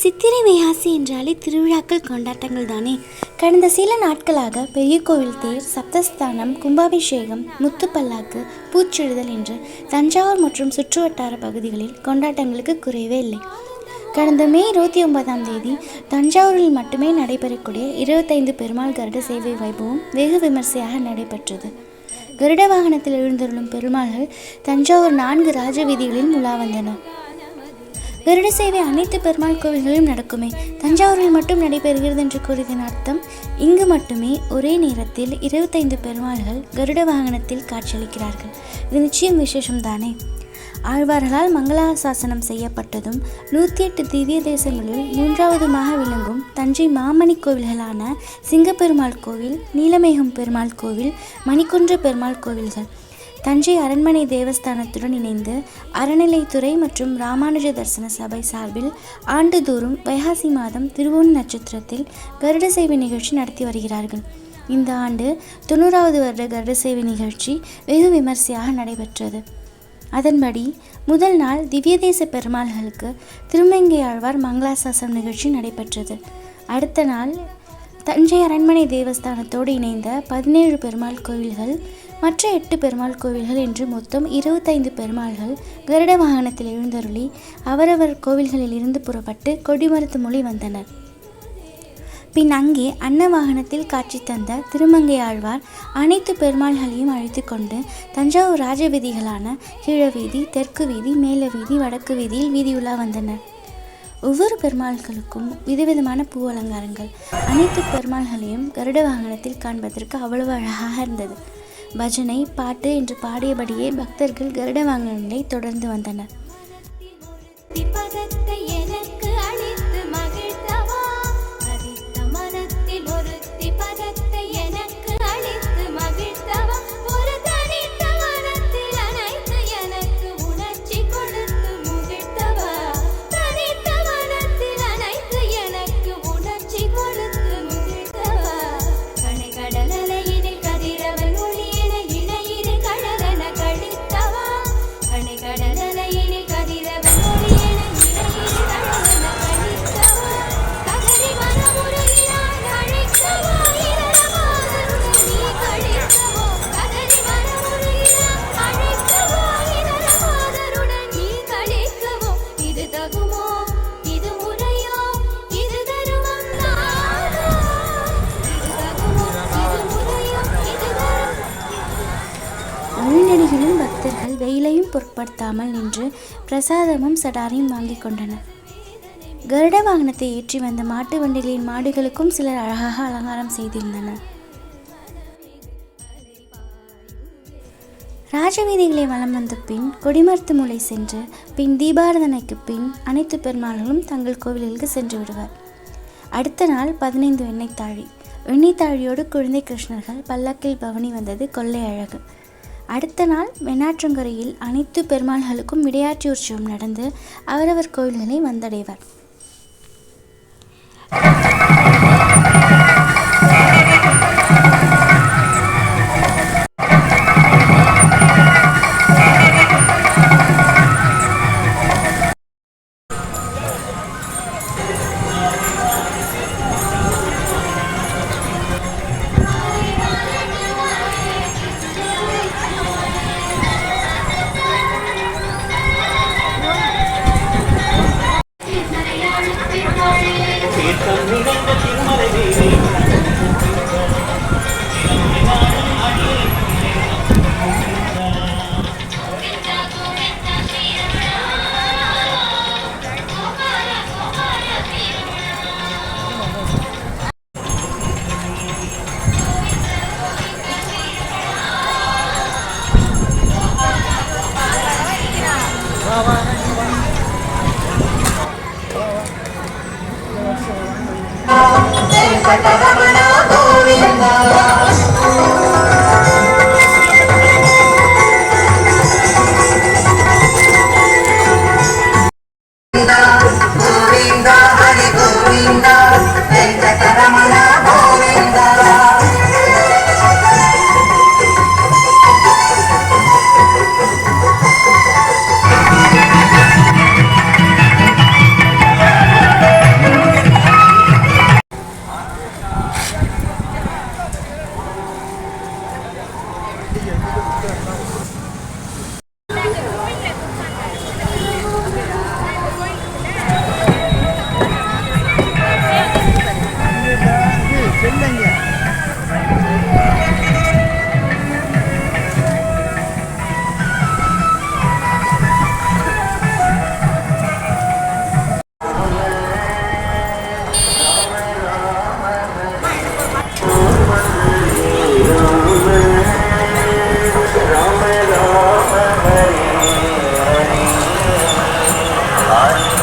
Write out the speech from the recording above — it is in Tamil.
சித்திரை வைகாசி என்றாலே திருவிழாக்கள் கொண்டாட்டங்கள் தானே. கடந்த சில நாட்களாக பெரிய கோவில் தேர் சப்தஸ்தானம் கும்பாபிஷேகம் முத்துப்பல்லாக்கு பூச்செழுதல் என்று தஞ்சாவூர் மற்றும் சுற்றுவட்டார பகுதிகளில் கொண்டாட்டங்களுக்கு குறைவே இல்லை. கடந்த மே இருபத்தி ஒன்பதாம் தேதி தஞ்சாவூரில் மட்டுமே நடைபெறக்கூடிய இருபத்தைந்து பெருமாள் கருட சேவை வைபவம் வெகு விமர்சையாக நடைபெற்றது. கருட வாகனத்தில் எழுந்தருளும் பெருமாள்கள் தஞ்சாவூர் நான்கு ராஜ வீதிகளில் உலா வந்தன கருட சேவை அனைத்து பெருமாள் கோவில்களிலும் நடக்குமே. தஞ்சாவூரில் மட்டும் நடைபெறுகிறது என்று கூறியதன் அர்த்தம் இங்கு மட்டுமே ஒரே நேரத்தில் இருபத்தைந்து பெருமாள்கள் கருட வாகனத்தில் காட்சியளிக்கிறார்கள். இது நிச்சயம் விசேஷம்தானே? ஆழ்வார்களால் மங்களாசாசனம் செய்யப்பட்டதும் நூற்றி எட்டு திவ்ய தேசங்களில் மூன்றாவதுமாக விளங்கும் தஞ்சை மாமணி கோவில்களான சிங்கப்பெருமாள் கோவில் நீலமேகம் பெருமாள் கோவில் மணிக்குன்ற பெருமாள் கோவில்கள். தஞ்சை அரண்மனை தேவஸ்தானத்துடன் இணைந்து அறநிலைத்துறை மற்றும் ராமானுஜ தரிசன சபை சார்பில் ஆண்டுதோறும் வைகாசி மாதம் திருவோண நட்சத்திரத்தில் கருட சேவை நிகழ்ச்சி நடத்தி வருகிறார்கள். இந்த ஆண்டு தொண்ணூறாவது வருட கருட சேவை நிகழ்ச்சி வெகு விமர்சையாக நடைபெற்றது. அதன்படி முதல் நாள் திவ்யதேச பெருமாள்களுக்கு திருமங்கை ஆழ்வார் மங்களாசாசம் நிகழ்ச்சி நடைபெற்றது. அடுத்த நாள் தஞ்சை அரண்மனை தேவஸ்தானத்தோடு இணைந்த பதினேழு பெருமாள் கோவில்கள் மற்ற எட்டு பெருமாள் கோவில்கள் என்று மொத்தம் இருபத்தைந்து பெருமாள்கள் கருட வாகனத்தில் எழுந்தருளி அவரவர் கோவில்களில் இருந்து புறப்பட்டு கொடிமரத்து மொழி வந்தனர். பின் அங்கே அன்ன வாகனத்தில் காட்சி தந்த திருமங்கை ஆழ்வார் அனைத்து பெருமாள்களையும் அழைத்து கொண்டு தஞ்சாவூர் ராஜவீதிகளான கீழவீதி தெற்கு வீதி மேல வீதி வடக்கு வீதியில் வீதியுலா வந்தனர். ஒவ்வொரு பெருமாள்களுக்கும் விதவிதமான பூ அலங்காரங்கள். அனைத்து பெருமாள்களையும் கருட வாகனத்தில் காண்பதற்கு அவ்வளவு அழகாக இருந்தது. பஜனை பாட்டு என்று பாடியபடியே பக்தர்கள் கருட வாகனங்களை தொடர்ந்து வந்தனர். வெயிலையும் பொருட்படுத்தாமல் நின்று பிரசாதமும் சடாரையும் வாங்கி கொண்டனர். கருட வாகனத்தை ஏற்றி வந்த மாட்டு வண்டிகளின் மாடுகளுக்கும் சிலர் அழகாக அலங்காரம் செய்திருந்தனர். ராஜவீதிகளை வலம் வந்த பின் கொடிமரத்து மூளை சென்று பின் தீபாரதனைக்கு பின் அனைத்து பெருமாள்களும் தங்கள் கோவில்களுக்கு சென்று விடுவர். அடுத்த நாள் பதினைந்து வெண்ணெய்த்தாழி வெண்ணெய்த்தாழியோடு குழந்தை கிருஷ்ணர்கள் பல்லக்கில் பவனி வந்தது கொள்ளை அழகு அடுத்த நாள் வெண்ணாற்றங்கரையில் அனைத்து பெருமாள்களுக்கும் விடையாற்றி உற்சவம் நடந்து அவரவர் கோயில்களை வந்தடைவர். Bye. Bye.